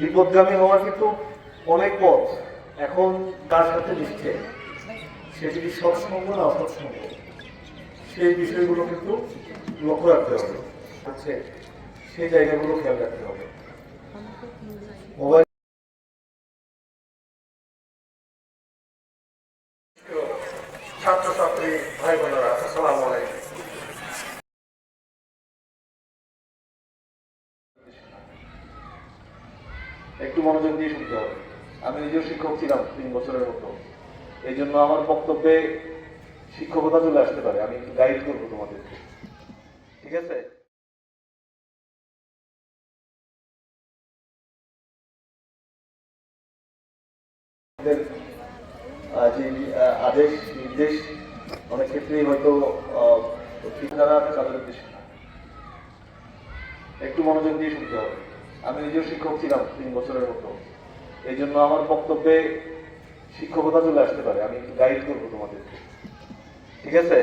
বিপদগামী হওয়ার কিন্তু অনেক পথ এখন তার সাথে মিশছে। সেটি কি সৎসঙ্গ না অসৎসঙ্গ? সেই বিষয়গুলো কিন্তু লক্ষ্য রাখতে হবে। হচ্ছে সেই জায়গাগুলো খেয়াল রাখতে হবে। মোবাইল ছাত্রছাত্রী একটু মনোযোগ দিয়ে শুনতে হবে। আমি নিজেও শিক্ষক ছিলাম তিন বছরের মতো। এই জন্য আমার বক্তব্যে শিক্ষকতা চলে আসতে পারে। আমি একটু গাইড করব তোমাদেরকে। ঠিক আছে? যে আদেশ, নির্দেশ, অনেক ক্ষেত্রেই হয়তো যারা আছে, তাদের উদ্দেশ্য একটু মনোযোগ দিয়ে শুনতে হবে। আমি নিজেও শিক্ষক ছিলাম তিন বছরের মতো। এই জন্য আমার বক্তব্যে শিক্ষকতা চলে আসতে পারে, আমি গাইড করব তোমাদেরকে। ঠিক আছে?